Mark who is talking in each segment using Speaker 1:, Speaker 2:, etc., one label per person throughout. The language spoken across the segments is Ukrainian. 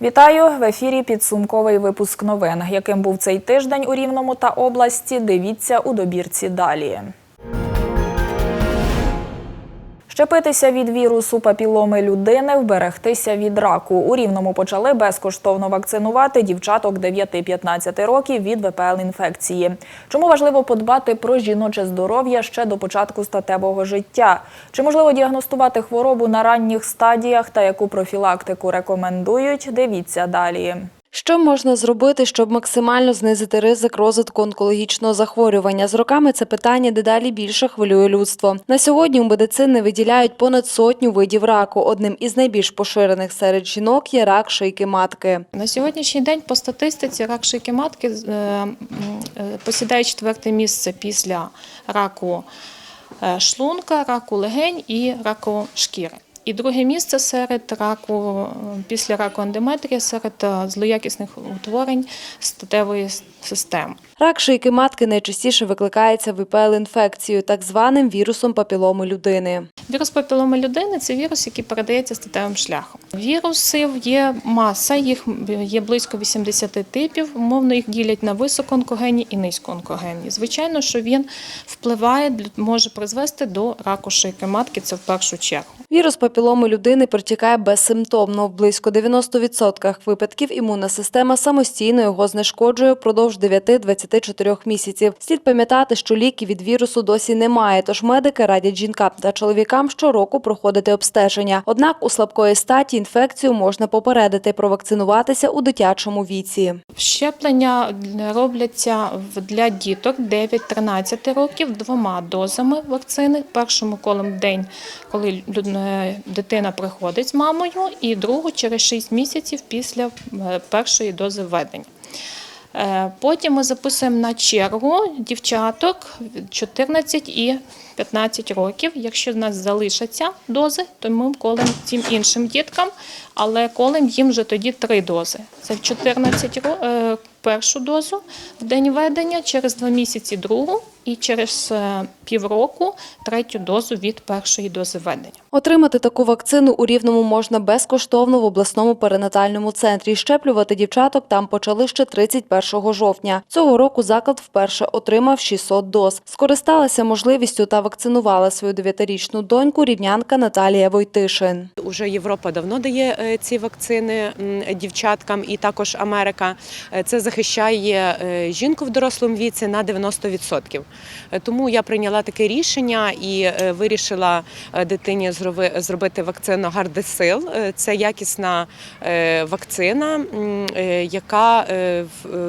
Speaker 1: Вітаю в ефірі. Підсумковий випуск новин. Яким був цей тиждень у Рівному та області? Дивіться у добірці далі. Щепитися від вірусу папіломи людини, вберегтися від раку. У Рівному почали безкоштовно вакцинувати дівчаток 9-15 років від ВПЛ-інфекції. Чому важливо подбати про жіноче здоров'я ще до початку статевого життя? Чи можливо діагностувати хворобу на ранніх стадіях та яку профілактику рекомендують? Дивіться далі.
Speaker 2: Що можна зробити, щоб максимально знизити ризик розвитку онкологічного захворювання? З роками це питання дедалі більше хвилює людство. На сьогодні у медицини виділяють понад сотню видів раку. Одним із найбільш поширених серед жінок є рак шийки матки.
Speaker 3: На сьогоднішній день по статистиці рак шийки матки е, е, посідає четверте місце після раку е, шлунка, раку легень і раку шкіри. І друге місце серед раку після раку ендометрія серед е, злоякісних утворень статевої системи.
Speaker 2: Рак шийки матки найчастіше викликається ВПЛ-інфекцією, так званим вірусом папіломи людини.
Speaker 3: Вірус папіломи людини це вірус, який передається статевим шляхом. Вірусів є маса, їх є близько 80 типів. Умовно їх ділять на високоонкогенні і низькоонкогенні. Звичайно, що він впливає, може призвести до раку шийки матки. Це в першу чергу.
Speaker 2: Вірус папіломи людини протікає безсимптомно. В близько 90% випадків імунна система самостійно його знешкоджує впродовж 9-24 місяців. Слід пам'ятати, що ліки від вірусу досі немає, тож медики радять жінкам та чоловікам щороку проходити обстеження. Однак у слабкої статі інфекцію можна попередити, провакцинуватися у дитячому віці.
Speaker 3: Щеплення робляться для діток 9-13 років двома дозами вакцини. Першому колом день, коли е, дитина приходить з мамою, і другу через 6 місяців після е, першої дози введення. Е, Потім ми записуємо на чергу дівчаток 14 і 15 років. Якщо в нас залишаться дози, то ми колем цим іншим діткам, але колем їм вже тоді три дози. Це в 14 ро- е, першу дозу в день ведення, через два місяці другу і через е, півроку третю дозу від першої дози введення.
Speaker 2: Отримати таку вакцину у Рівному можна безкоштовно в обласному перинатальному центрі. Щеплювати дівчаток там почали ще 31 жовтня. Цього року заклад вперше отримав 600 доз. Скористалася можливістю та вакцинувала свою 9-річну доньку рівнянка Наталія Войтишин.
Speaker 4: Уже Європа давно дає е, ці вакцини дівчаткам, і також Америка. Е, Це захищає жінку в дорослому віці на 90%. Е, Тому я прийняла таке рішення і е, вирішила е, дитині зробити вакцину Гардесил. Це якісна вакцина, яка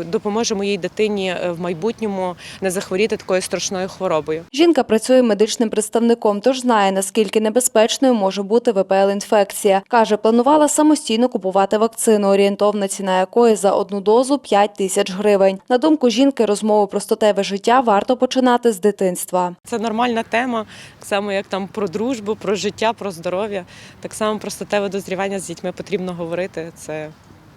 Speaker 4: допоможе моїй дитині в майбутньому не захворіти такою страшною хворобою.
Speaker 2: Жінка працює медичним представником, тож знає, наскільки небезпечною може бути ВПЛ-інфекція. Каже, планувала самостійно купувати вакцину, орієнтовна ціна якої за одну дозу 5 тисяч гривень. На думку жінки, розмову про статеве життя варто починати з дитинства.
Speaker 4: Це нормальна тема, так само як там про дружбу, про життя, про здоров'я. Так само про статеве дозрівання з дітьми потрібно говорити. Це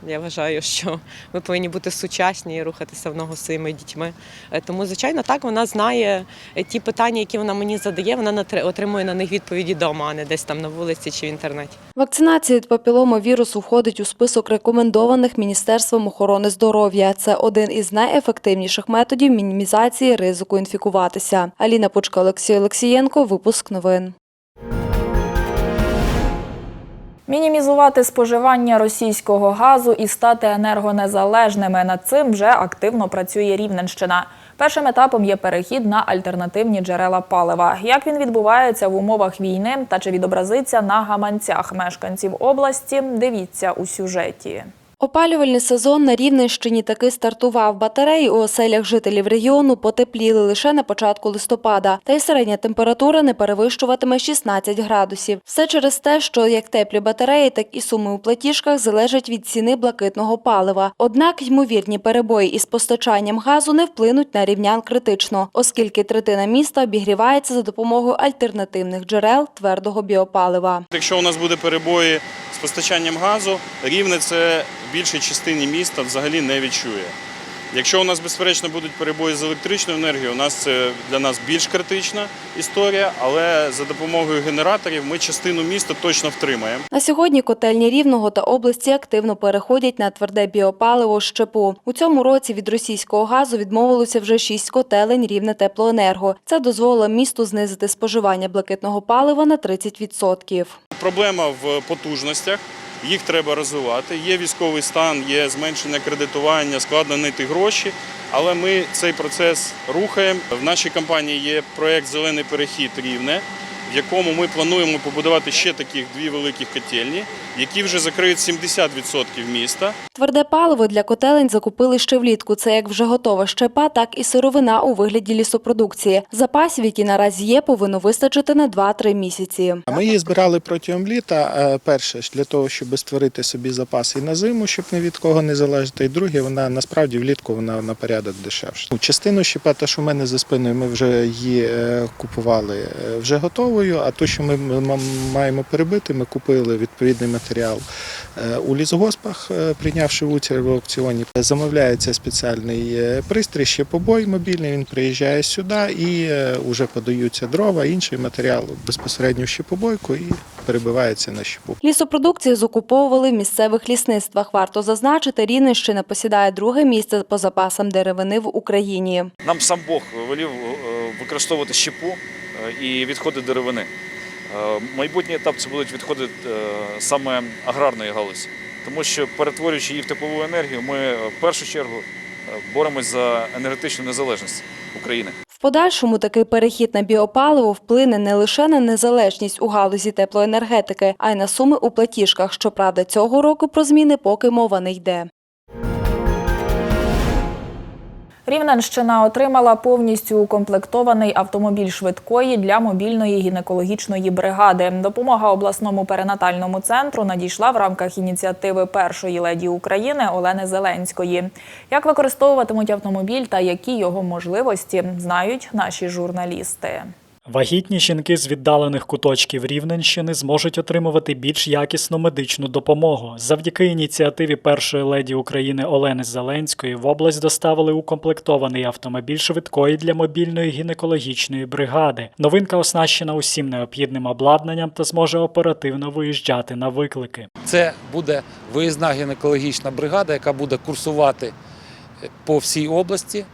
Speaker 4: я вважаю, що ми повинні бути сучасні і рухатися в ногу з своїми дітьми. Е, Тому, звичайно, так вона знає е, ті питання, які вона мені задає. Вона отримує на них відповіді вдома, а не десь там на вулиці чи в інтернеті.
Speaker 2: Вакцинація від папіломовірусу входить у список рекомендованих Міністерством охорони здоров'я. Це один із найефективніших методів мінімізації ризику інфікуватися. Аліна Пучка, Олексій Олексієнко. Випуск новин.
Speaker 1: Мінімізувати споживання російського газу і стати енергонезалежними. Над цим вже активно працює Рівненщина. Першим етапом є перехід на альтернативні джерела палива. Як він відбувається в умовах війни та чи відобразиться на гаманцях мешканців області? Дивіться у сюжеті.
Speaker 2: Опалювальний сезон на Рівненщині таки стартував. Батареї у оселях жителів регіону потепліли лише на початку листопада, та й середня температура не перевищуватиме 16 градусів. Все через те, що як теплі батареї, так і суми у платіжках залежать від ціни блакитного палива. Однак ймовірні перебої із постачанням газу не вплинуть на рівнян критично, оскільки третина міста обігрівається за допомогою альтернативних джерел твердого біопалива.
Speaker 5: Якщо у нас буде перебої з постачанням газу, рівне це більшій частині міста взагалі не відчує. Якщо у нас безперечно будуть перебої з електричною енергією, у нас це для нас більш критична історія, але за допомогою генераторів ми частину міста точно втримаємо.
Speaker 2: На сьогодні котельні Рівного та області активно переходять на тверде біопаливо щепу. У цьому році від російського газу відмовилося вже шість котелень Рівне Теплоенерго. Це дозволило місту знизити споживання блакитного палива на 30%.
Speaker 5: Проблема в потужностях. Їх треба розвивати. Є військовий стан, є зменшення кредитування, складно знайти гроші. Але ми цей процес рухаємо. В нашій компанії є проект Зелений перехід рівне, в якому ми плануємо побудувати ще таких дві великих котельні, які вже закриють 70% міста.
Speaker 2: Тверде паливо для котелень закупили ще влітку. Це як вже готова щепа, так і сировина у вигляді лісопродукції. Запасів, які наразі є, повинно вистачити на 2-3 місяці.
Speaker 6: Ми її збирали протягом літа. е, Перше ж для того, щоб створити собі запаси і на зиму, щоб ні від кого не залежати. І друге, вона насправді влітку вона на порядок дешевша. Ну, Частину щепа, те, що в мене за спиною, ми вже її е, купували е, вже готовою. А то, що ми маємо перебити, ми купили відповідний матеріал е, у лісгоспах, е, прийнявши участь в аукціоні. Замовляється спеціальний е, пристрій, щепобой мобільний. Він приїжджає сюди і вже подаються дрова, інший матеріал безпосередньо в щепобойку і перебивається на щепу.
Speaker 2: Лісопродукцію закуповували в місцевих лісництвах. Варто зазначити, Рівненщина посідає друге місце по запасам деревини в Україні.
Speaker 7: Нам сам Бог велів використовувати щепу і відходи деревини. Е, Майбутній етап це будуть відходи е, саме аграрної галузі, тому що перетворюючи її в теплову енергію, ми е, в першу чергу боремось за енергетичну незалежність України.
Speaker 2: В подальшому такий перехід на біопаливо вплине не лише на незалежність у галузі теплоенергетики, а й на суми у платіжках. Щоправда, цього року про зміни поки мова не йде.
Speaker 1: Рівненщина отримала повністю укомплектований автомобіль швидкої для мобільної гінекологічної бригади. Допомога обласному перинатальному центру надійшла в рамках ініціативи першої леді України Олени Зеленської. Як використовуватимуть автомобіль та які його можливості, знають наші журналісти.
Speaker 8: Вагітні жінки з віддалених куточків Рівненщини зможуть отримувати більш якісну медичну допомогу. Завдяки ініціативі першої леді України Олени Зеленської в область доставили укомплектований автомобіль швидкої для мобільної гінекологічної бригади. Новинка оснащена усім необхідним обладнанням та зможе оперативно виїжджати на виклики.
Speaker 9: Це буде виїзна гінекологічна бригада, яка буде курсувати по всій області,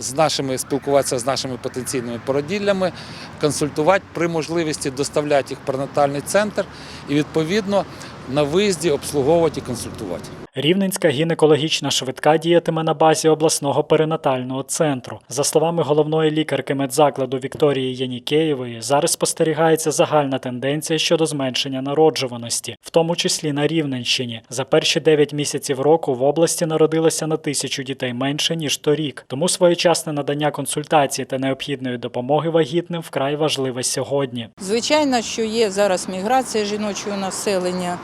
Speaker 9: з нашими спілкуватися з нашими потенційними породіллями, консультувати при можливості доставляти їх в перинатальний центр. І відповідно на виїзді обслуговувати і консультувати.
Speaker 8: Рівненська гінекологічна швидка діятиме на базі обласного перинатального центру. За словами головної лікарки медзакладу Вікторії Янікеєвої, зараз спостерігається загальна тенденція щодо зменшення народжуваності, в тому числі на Рівненщині. За перші 9 місяців року в області народилося на тисячу дітей менше ніж торік. Тому своєчасне надання консультації та необхідної допомоги вагітним вкрай важливе сьогодні.
Speaker 10: Звичайно, що є зараз міграція жіночого населення,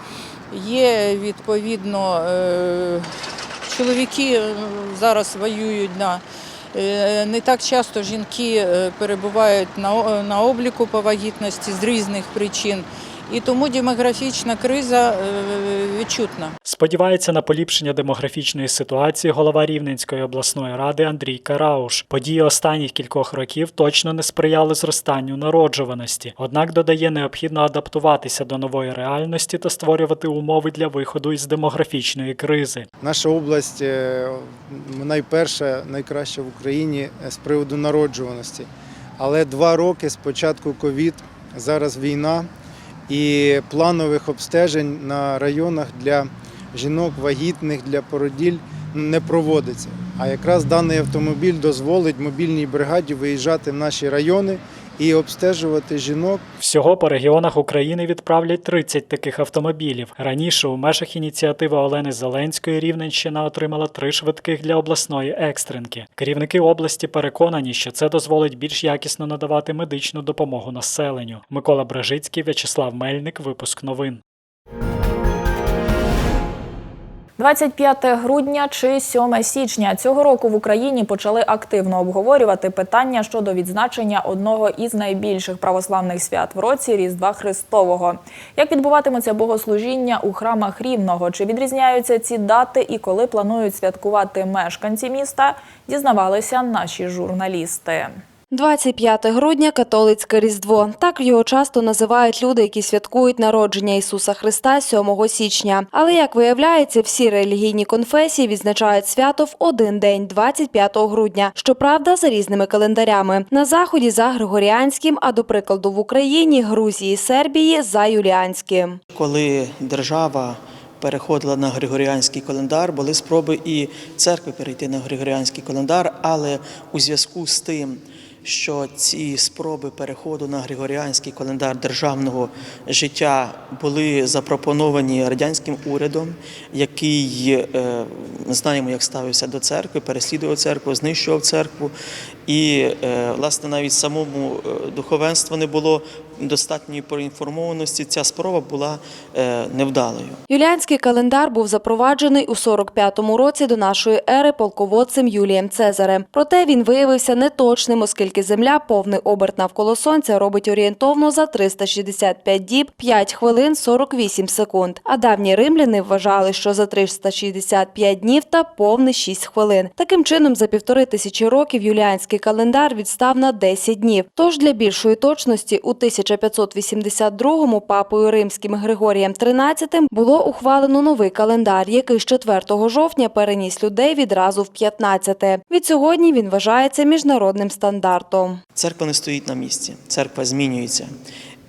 Speaker 10: є відповідно е, чоловіки е, зараз воюють на. е, Не так часто жінки перебувають на обліку по вагітності з різних причин, і тому демографічна криза е, відчутна.
Speaker 8: Сподівається на поліпшення демографічної ситуації голова Рівненської обласної ради Андрій Карауш. Події останніх кількох років точно не сприяли зростанню народжуваності. Однак додає, необхідно адаптуватися до нової реальності та створювати умови для виходу із демографічної кризи.
Speaker 6: Наша область е, найперша, найкраща в Україні з приводу народжуваності. Але два роки з початку ковід, зараз війна і планових обстежень на районах для жінок вагітних, для породіль не проводиться. А якраз даний автомобіль дозволить мобільній бригаді виїжджати в наші райони і обстежувати жінок
Speaker 8: Всього по регіонах України відправлять 30 таких автомобілів. Раніше у межах ініціативи Олени Зеленської Рівненщина отримала три швидких для обласної екстренки. Керівники області переконані, що це дозволить більш якісно надавати медичну допомогу населенню. Микола Брежицький, В'ячеслав Мельник. Випуск новин.
Speaker 1: 25 грудня чи 7 січня цього року в Україні почали активно обговорювати питання щодо відзначення одного із найбільших православних свят в році Різдва Христового. Як відбуватиметься богослужіння у храмах Рівного? Чи відрізняються ці дати і коли планують святкувати мешканці міста? Дізнавалися наші журналісти.
Speaker 2: 25 грудня католицьке Різдво. Так його часто називають люди, які святкують народження Ісуса Христа 7 січня. Але як виявляється, всі релігійні конфесії відзначають свято в один день, 25 грудня. Щоправда, за різними календарями. На заході за Григоріанським, а до прикладу в Україні, Грузії, Сербії за Юліанським.
Speaker 11: Коли держава переходила на Григоріанський календар, були спроби і церкви перейти на Григоріанський календар, але у зв'язку з тим, що ці спроби переходу на Григоріанський календар державного життя були запропоновані радянським урядом, який е, знаємо, як ставився до церкви, переслідував церкву, знищував церкву, і е, власне навіть самому е, духовенству не було достатньої проінформованості. Ця спроба була е, невдалою.
Speaker 2: Юліанський календар був запроваджений у 45-му році до нашої ери полководцем Юлієм Цезарем. Проте він виявився неточним, оскільки Земля повний оберт навколо Сонця робить орієнтовно за 365 діб 5 хвилин 48 секунд. А давні римляни вважали, що за 365 днів та повний 6 хвилин. Таким чином, за півтори тисячі років юліанський календар відстав на 10 днів. Тож для більшої точності у 1582-му папою римським Григорієм XIII було ухвалено новий календар, який з 4 жовтня переніс людей відразу в 15. Від сьогодні він вважається міжнародним стандартом.
Speaker 11: Церква не стоїть на місці, церква змінюється.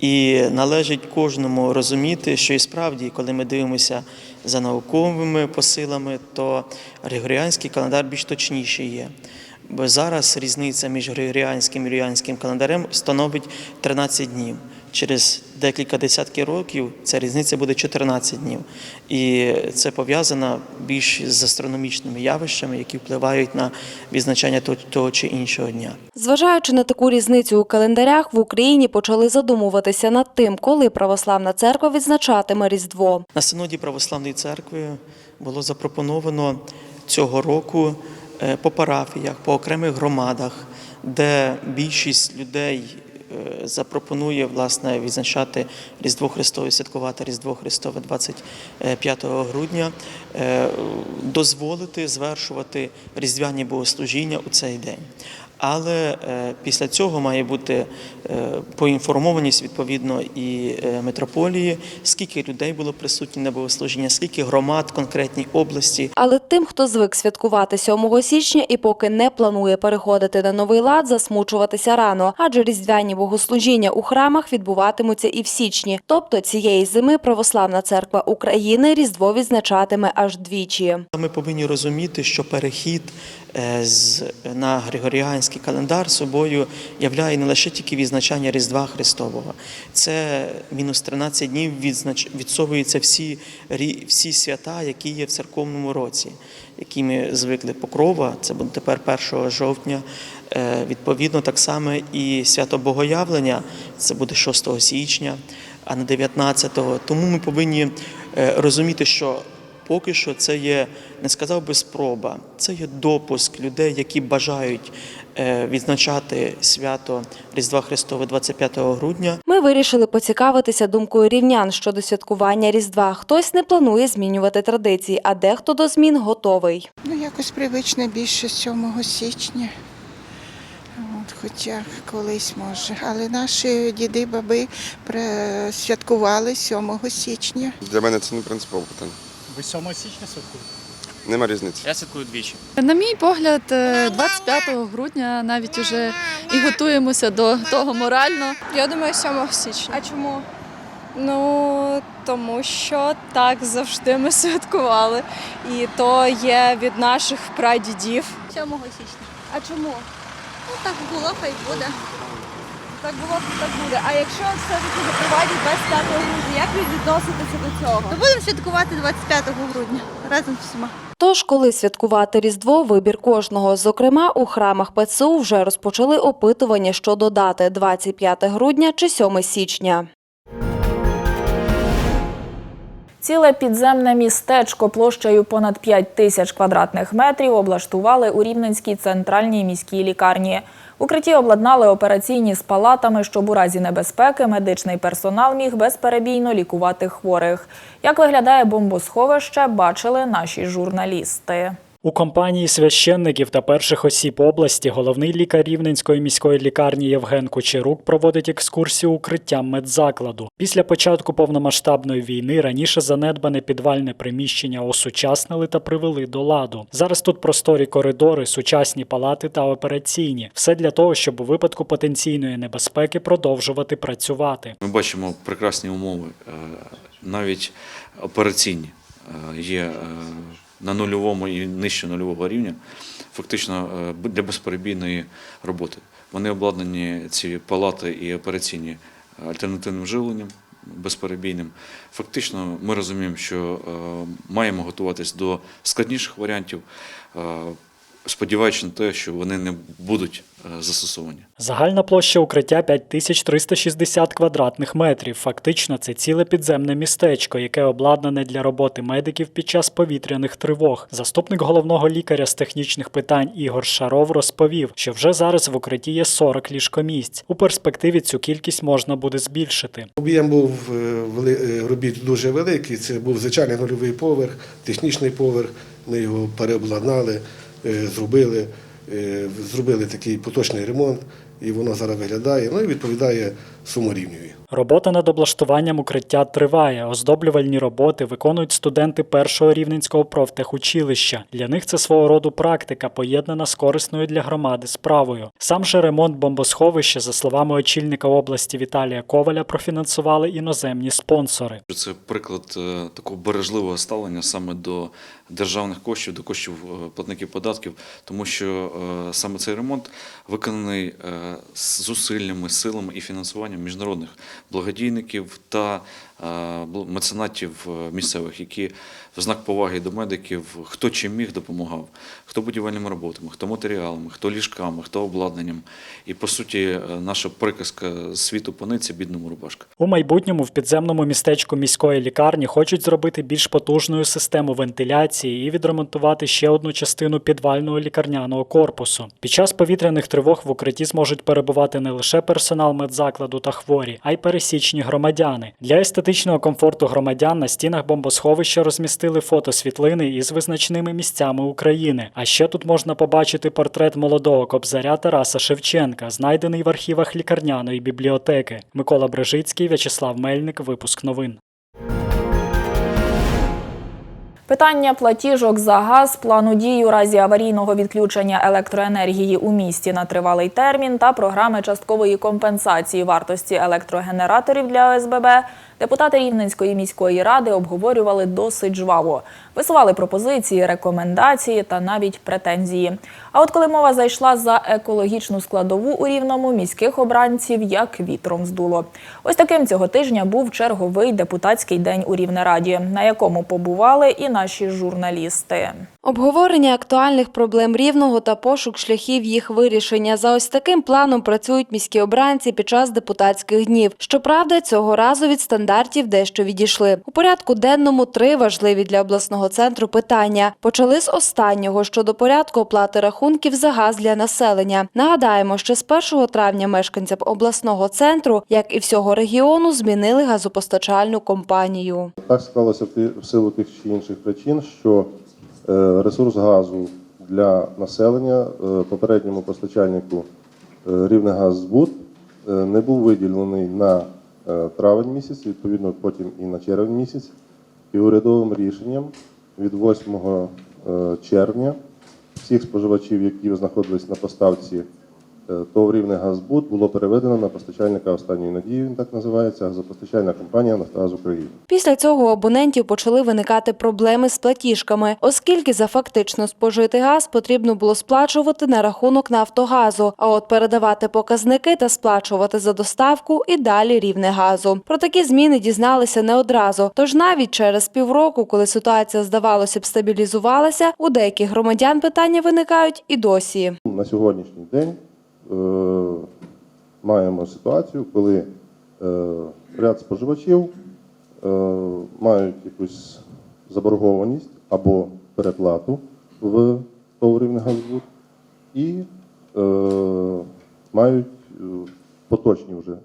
Speaker 11: І належить кожному розуміти, що і справді, коли ми дивимося за науковими посилами, то Григоріанський календар більш точніший є. Бо зараз різниця між Григоріанським і Юліанським календарем становить 13 днів. Через декілька десятків років ця різниця буде 14 днів. І це пов'язано більш з астрономічними явищами, які впливають на відзначання того- чи іншого дня.
Speaker 2: Зважаючи на таку різницю у календарях, в Україні почали задумуватися над тим, коли православна церква відзначатиме Різдво.
Speaker 11: На синоді Православної церкви було запропоновано цього року по парафіях, по окремих громадах, де більшість людей е, запропонує власне відзначати Різдво Христове, святкувати Різдво Христове 25 грудня, е, дозволити звершувати різдвяні богослужіння у цей день. Але е, після цього має бути е, поінформованість відповідно і е, митрополії, скільки людей було присутні на богослужіння, скільки громад конкретній області.
Speaker 2: Але тим, хто звик святкувати 7 січня і поки не планує переходити на новий лад, засмучуватися рано, адже різдвяні богослужіння у храмах відбуватимуться і в січні. Тобто цієї зими Православна церква України Різдво відзначатиме аж двічі.
Speaker 11: Ми повинні розуміти, що перехід з на Григоріанський календар собою являє не лише тільки відзначання Різдва Христового. Це мінус 13 днів відзнач... відсовуються всі, всі свята, які є в церковному році, які ми звикли Покрова, це буде тепер 1 жовтня. Е, Відповідно, так само і свято Богоявлення, це буде 6 січня, а не 19-го. Тому ми повинні е, розуміти, що Поки що це є, не сказав би спроба, це є допуск людей, які бажають е, відзначати свято Різдва Христове 25 грудня.
Speaker 2: Ми вирішили поцікавитися думкою рівнян щодо святкування Різдва. Хтось не планує змінювати традиції, а дехто до змін готовий.
Speaker 12: Ну, якось привично більше 7 січня. От, хоча колись може. Але наші діди, баби святкували 7 січня.
Speaker 13: Для мене це не принципове питання.
Speaker 8: Ви 7 січня святкуєте?
Speaker 13: Нема різниці.
Speaker 7: Я святкую двічі.
Speaker 14: На мій погляд, е, 25 грудня навіть уже і готуємося до того морально.
Speaker 15: Я думаю, 7 січня.
Speaker 14: А чому?
Speaker 15: Ну тому що так завжди ми святкували. І то є від наших прадідів.
Speaker 14: 7 січня. А чому? Ну так було, хай буде. Так було, то так буде. А якщо все-таки запровадять 25 грудня, як ви відноситеся до цього? То будемо святкувати 25 грудня разом з всіма.
Speaker 2: Тож, коли святкувати Різдво, вибір кожного. Зокрема, у храмах ПЦУ вже розпочали опитування щодо дати 25 грудня чи 7 січня.
Speaker 1: Ціле підземне містечко площею понад 5 тисяч квадратних метрів облаштували у Рівненській центральній міській лікарні. Укритті обладнали операційні з палатами, щоб у разі небезпеки медичний персонал міг безперебійно лікувати хворих. Як виглядає бомбосховище, бачили наші журналісти.
Speaker 8: У компанії священників та перших осіб області головний лікар Рівненської міської лікарні Євген Кучерук проводить екскурсію укриттям медзакладу. Після початку повномасштабної війни раніше занедбане підвальне приміщення осучаснили та привели до ладу. Зараз тут просторі коридори, сучасні палати та операційні. Все для того, щоб у випадку потенційної небезпеки продовжувати працювати.
Speaker 7: Ми бачимо прекрасні умови, е, навіть операційні е, є е, на нульовому і нижче нульового рівня, фактично е, для безперебійної роботи. Вони обладнані ці палати і операційні альтернативним живленням. Безперебійним. Фактично, ми розуміємо, що е, маємо готуватись до складніших варіантів, е, сподіваючись на те, що вони не будуть е, застосовані.
Speaker 8: Загальна площа укриття 5360 квадратних метрів. Фактично, це ціле підземне містечко, яке обладнане для роботи медиків під час повітряних тривог. Заступник головного лікаря з технічних питань Ігор Шаров розповів, що вже зараз в укритті є 40 ліжкомісць. У перспективі цю кількість можна буде збільшити.
Speaker 16: Об'єм був е, е, робіт дуже великий. Це був звичайний нульовий поверх, технічний поверх. Ми його переобладнали, зробили, е, зробили такий поточний ремонт, і воно зараз виглядає. Ну і відповідає суморівнює.
Speaker 8: Робота над облаштуванням укриття триває. Оздоблювальні роботи виконують студенти першого рівненського профтехучилища. Для них це свого роду практика, поєднана з корисною для громади справою. Сам же ремонт бомбосховища, за словами очільника області Віталія Коваля, профінансували іноземні спонсори.
Speaker 7: Це приклад е, такого бережливого ставлення саме до державних коштів, до коштів е, платників податків, тому що е, саме цей ремонт виконаний з зусиллями, силами і фінансуванням міжнародних благодійників та меценатів е, місцевих, які в знак поваги до медиків, хто чим міг допомагав, хто будівельними роботами, хто матеріалами, хто ліжками, хто обладнанням. І по суті, е, наша приказка світу пониці бідному рубашка.
Speaker 8: У майбутньому в підземному містечку міської лікарні хочуть зробити більш потужною систему вентиляції і відремонтувати ще одну частину підвального лікарняного корпусу. Під час повітряних тривог в укритті зможуть перебувати не лише персонал медзакладу та хворі, а й пересічні громадяни. Для естетичного комфорту громадян на стінах бомбосховища розмістили фотосвітлини із визначними місцями України. А ще тут можна побачити портрет молодого кобзаря Тараса Шевченка, знайдений в архівах лікарняної бібліотеки. Микола Брежицький, В'ячеслав Мельник. Випуск новин.
Speaker 1: Питання платіжок за газ, плану дій у разі аварійного відключення електроенергії у місті на тривалий термін та програми часткової компенсації вартості електрогенераторів для ОСББ депутати Рівненської міської ради обговорювали досить жваво. Висували пропозиції, рекомендації та навіть претензії. А от коли мова зайшла за екологічну складову у Рівному, міських обранців як вітром здуло. Ось таким цього тижня був черговий депутатський день у Рівнераді, на якому побували і наші журналісти.
Speaker 2: Обговорення актуальних проблем рівного та пошук шляхів їх вирішення. За ось таким планом працюють міські обранці під час депутатських днів. Щоправда, цього разу від стандартів дещо відійшли. У порядку денному три важливі для обласного центру питання. Почали з останнього щодо порядку оплати рахунків за газ для населення. Нагадаємо, що з 1 травня мешканцям обласного центру, як і всього регіону, змінили газопостачальну компанію.
Speaker 17: Так склалося в силу тих чи інших причин, що е, ресурс газу для населення е, попередньому постачальнику е, Рівнегаззбут е, не був виділений на травень місяць, відповідно потім і на червень місяць. І урядовим рішенням від 8 е, червня всіх споживачів, які знаходились на поставці е, ТОВ «Рівнегазбут» було переведено на постачальника останньої надії, він так називається, газопостачальна компанія «Нафтогаз України».
Speaker 2: Після цього у абонентів почали виникати проблеми з платіжками, оскільки за фактично спожитий газ потрібно було сплачувати на рахунок Нафтогазу, а от передавати показники та сплачувати за доставку і далі рівне газу. Про такі зміни дізналися не одразу. Тож навіть через півроку, коли ситуація здавалося б стабілізувалася, у деяких громадян питання виникають і досі.
Speaker 17: На сьогоднішній день маємо ситуацію, коли е, ряд споживачів е, мають якусь заборгованість або переплату в ТОВ газбут і е, мають е, поточні вже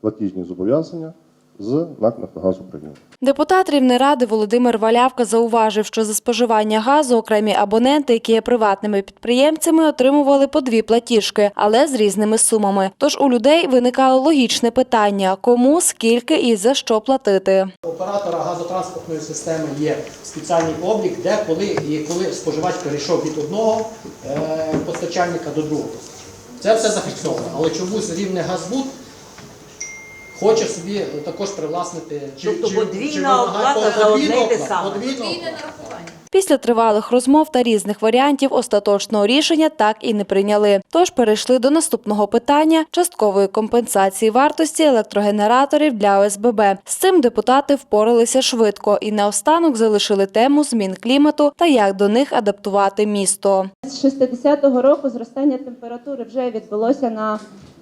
Speaker 17: платіжні зобов'язання з НАК «Нафтогаз України».
Speaker 2: Депутат Рівнеради Володимир Валявка зауважив, що за споживання газу окремі абоненти, які є приватними підприємцями, отримували по дві платіжки, але з різними сумами. Тож у людей виникало логічне питання: кому, скільки і за що платити.
Speaker 18: У оператора газотранспортної системи є спеціальний облік, де коли і коли споживач перейшов від одного е, постачальника до другого. Це все зафіксовано. Але чомусь рівне Газбуд хоче собі також привласнити чи,
Speaker 19: Тобто
Speaker 18: чи-
Speaker 19: подвійна
Speaker 18: чи вимагає-
Speaker 19: оплата за одне й те
Speaker 18: подвійна
Speaker 19: саме.
Speaker 18: оплата, подвійна
Speaker 2: Після тривалих розмов та різних варіантів остаточного рішення так і не прийняли. Тож перейшли до наступного питання часткової компенсації вартості електрогенераторів для ОСББ. З цим депутати впоралися швидко і наостанок залишили тему змін клімату та як до них адаптувати місто.
Speaker 20: З 60-го року зростання температури вже відбулося на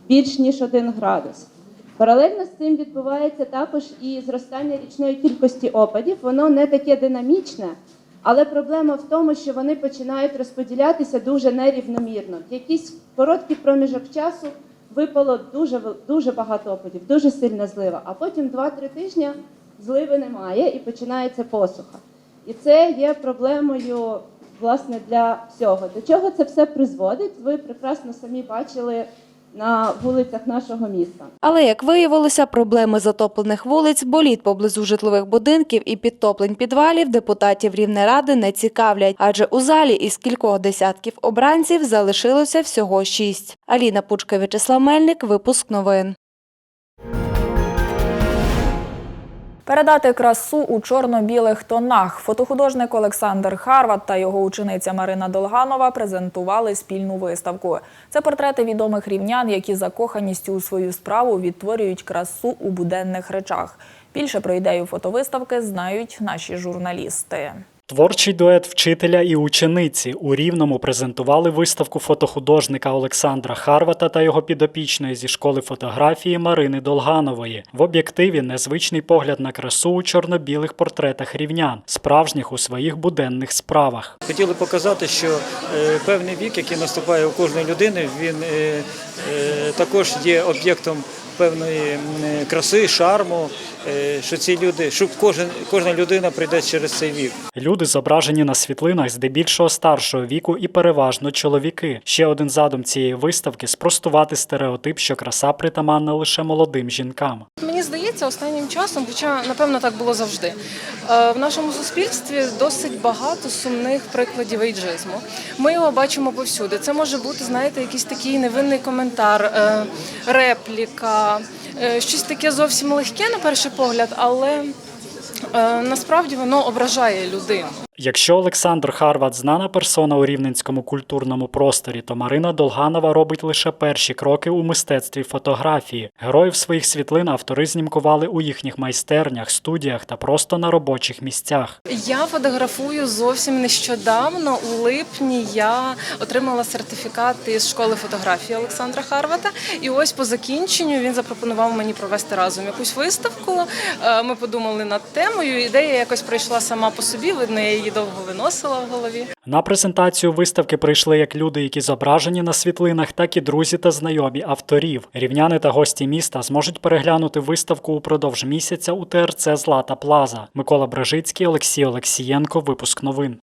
Speaker 20: більш ніж 1 градус. Паралельно з цим відбувається також і зростання річної кількості опадів. Воно не таке динамічне, але проблема в тому, що вони починають розподілятися дуже нерівномірно. В якийсь короткий проміжок часу випало дуже, дуже багато опадів, дуже сильна злива, а потім 2-3 тижні зливи немає і починається посуха. І це є проблемою власне для всього. До чого це все призводить? Ви прекрасно самі бачили на вулицях нашого міста.
Speaker 2: Але як виявилося, проблеми затоплених вулиць, боліт поблизу житлових будинків і підтоплень підвалів депутатів Рівнеради не цікавлять, адже у залі із кількох десятків обранців залишилося всього шість. Аліна Пучка, В'ячеслав Мельник, випуск новин.
Speaker 1: Передати красу у чорно-білих тонах. Фотохудожник Олександр Харват та його учениця Марина Долганова презентували спільну виставку. Це портрети відомих рівнян, які закоханістю у свою справу відтворюють красу у буденних речах. Більше про ідею фотовиставки знають наші журналісти.
Speaker 8: Творчий дует вчителя і учениці у Рівному презентували виставку фотохудожника Олександра Харвата та його підопічної зі школи фотографії Марини Долганової. В об'єктиві незвичний погляд на красу у чорно-білих портретах рівнян, справжніх у своїх буденних справах.
Speaker 21: Хотіли показати, що е, певний вік, який наступає у кожної людини, він е, е, також є об'єктом певної краси, шарму, е, що ці люди, що кожен, кожна людина прийде через цей вік.
Speaker 8: Люди зображені на світлинах здебільшого старшого віку і переважно чоловіки. Ще один задум цієї виставки спростувати стереотип, що краса притаманна лише молодим жінкам.
Speaker 22: Мені здається, останнім часом, хоча напевно так було завжди, е, в нашому суспільстві досить багато сумних прикладів ейджизму. Ми його бачимо повсюди. Це може бути, знаєте, якийсь такий невинний коментар, е, репліка, е, щось таке зовсім легке на перший погляд, але е, насправді воно ображає людину.
Speaker 8: Якщо Олександр Харват знана персона у рівненському культурному просторі, то Марина Долганова робить лише перші кроки у мистецтві фотографії. Героїв своїх світлин автори знімкували у їхніх майстернях, студіях та просто на робочих місцях.
Speaker 22: Я фотографую зовсім нещодавно. У липні я отримала сертифікат із школи фотографії Олександра Харвата. І ось по закінченню він запропонував мені провести разом якусь виставку. Е, Ми подумали над темою. Ідея якось прийшла сама по собі. Видно, я її довго виносила в голові.
Speaker 8: На презентацію виставки прийшли як люди, які зображені на світлинах, так і друзі та знайомі авторів. Рівняни та гості міста зможуть переглянути виставку упродовж місяця у ТРЦ Злата Плаза. Микола Брежицький, Олексій Олексієнко. Випуск новин.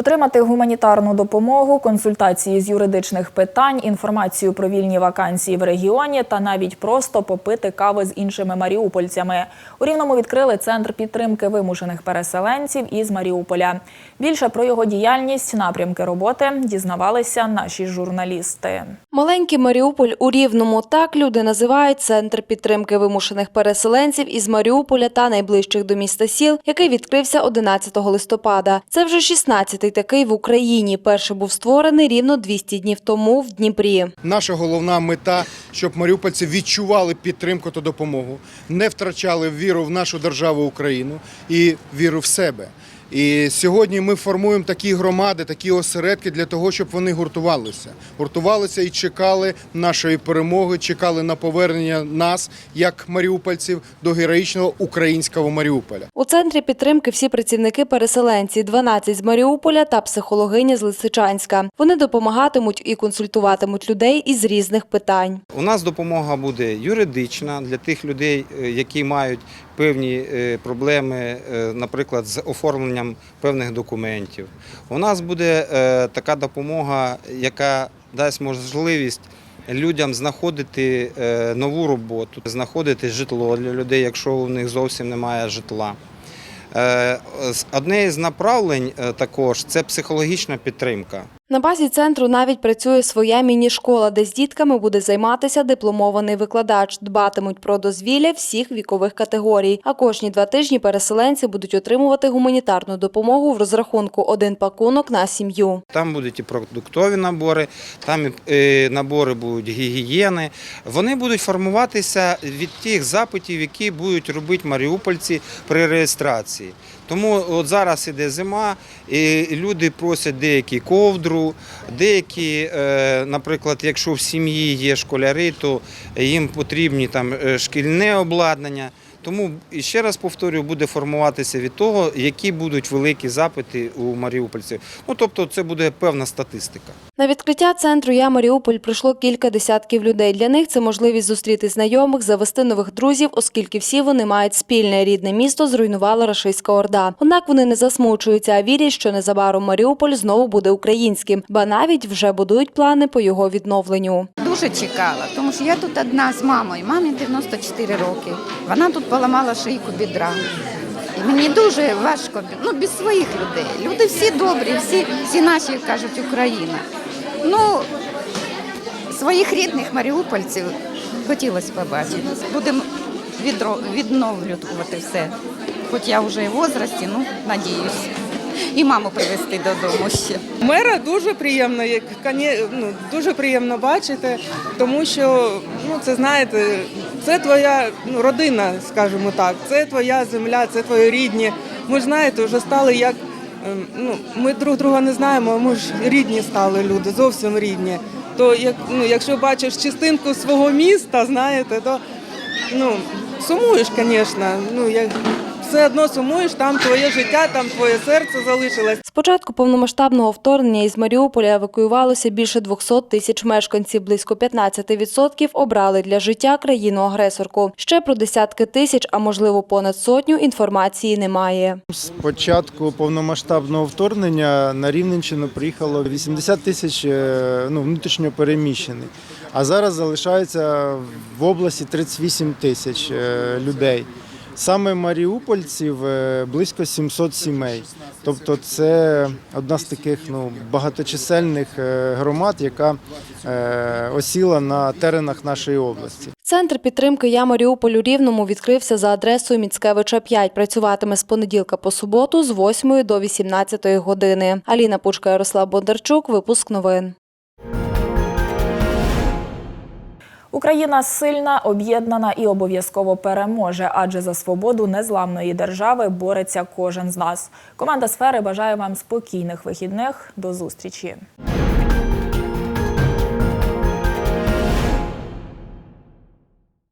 Speaker 1: Отримати гуманітарну допомогу, консультації з юридичних питань, інформацію про вільні вакансії в регіоні та навіть просто попити кави з іншими маріупольцями. У Рівному відкрили центр підтримки вимушених переселенців із Маріуполя. Більше про його діяльність, напрямки роботи дізнавалися наші журналісти.
Speaker 2: Маленький Маріуполь у Рівному так люди називають центр підтримки вимушених переселенців із Маріуполя та найближчих до міста сіл, який відкрився 11 листопада. Це вже 16-й такий в Україні. Перший був створений рівно 200 днів тому в Дніпрі.
Speaker 23: Наша головна мета, щоб маріупольці відчували підтримку та допомогу, не втрачали віру в нашу державу Україну і віру в себе.
Speaker 24: І сьогодні ми формуємо такі громади, такі осередки для того, щоб вони гуртувалися. Гуртувалися і чекали нашої перемоги, чекали на повернення нас, як маріупольців, до героїчного українського Маріуполя.
Speaker 2: У центрі підтримки всі працівники-переселенці, 12 з Маріуполя та психологиня з Лисичанська. Вони допомагатимуть і консультуватимуть людей із різних питань.
Speaker 25: У нас допомога буде юридична для тих людей, е, які мають певні е, проблеми, е, наприклад, з оформленням певних документів. У нас буде е, така допомога, яка дасть можливість людям знаходити нову роботу, знаходити житло для людей, якщо у них зовсім немає житла. Одне з направлень також це психологічна підтримка.
Speaker 2: На базі центру навіть працює своя міні-школа, де з дітками буде займатися дипломований викладач. Дбатимуть про дозвілля всіх вікових категорій. А кожні два тижні переселенці будуть отримувати гуманітарну допомогу в розрахунку один пакунок на сім'ю.
Speaker 25: Там будуть і продуктові набори, там і е, набори будуть гігієни. Вони будуть формуватися від тих запитів, які будуть робити маріупольці при реєстрації. Тому от зараз іде зима, і люди просять деякі ковдру, деякі, е, наприклад, якщо в сім'ї є школяри, то їм потрібні там е, шкільне обладнання. Тому і ще раз повторюю, буде формуватися від того, які будуть великі запити у маріупольців. Ну тобто, це буде певна статистика.
Speaker 2: На відкриття центру Я Маріуполь прийшло кілька десятків людей. Для них це можливість зустріти знайомих, завести нових друзів, оскільки всі вони мають спільне рідне місто зруйнувала рашистська орда. Однак вони не засмучуються, а вірять, що незабаром Маріуполь знову буде українським, ба навіть вже будують плани по його відновленню.
Speaker 26: Дуже чекала, тому що я тут одна з мамою. Мамі 94 роки. Вона тут поламала шийку бідра. І мені дуже важко ну, без своїх людей. Люди всі добрі, всі, всі наші кажуть Україна. Ну, своїх рідних маріупольців хотілося побачити. Будемо відновлювати все. Хоч я вже в возрасті, ну надіюсь. І маму привезти додому ще.
Speaker 27: Мера дуже приємно, як ну, дуже приємно бачити, тому що ну це знаєте, це твоя ну, родина, скажімо так, це твоя земля, це твої рідні. Ми ж знаєте, вже стали як ем, ну ми друг друга не знаємо, а ми ж рідні стали люди, зовсім рідні. То як ну, якщо бачиш частинку свого міста, знаєте, то ну сумуєш, звісно. Ну як все одно сумуєш, там твоє життя, там твоє серце залишилось.
Speaker 2: З початку повномасштабного вторгнення із Маріуполя евакуювалося більше 200 тисяч мешканців. Близько 15% обрали для життя країну-агресорку. Ще про десятки тисяч, а можливо понад сотню, інформації немає.
Speaker 23: З початку повномасштабного вторгнення на Рівненщину приїхало 80 тисяч е, ну, внутрішньо переміщених, а зараз залишається в області 38 тисяч е, людей. Саме маріупольців е, близько 700 сімей. Тобто це одна з таких ну, багаточисельних е, громад, яка е, осіла на теренах нашої області.
Speaker 2: Центр підтримки «Я Маріуполь» у Рівному відкрився за адресою Міцкевича 5. Працюватиме з понеділка по суботу з 8 до 18 години. Аліна Пучка, Ярослав Бондарчук. Випуск новин.
Speaker 1: Україна сильна, об'єднана і обов'язково переможе, адже за свободу незламної держави бореться кожен з нас. Команда сфери бажає вам спокійних вихідних. До зустрічі.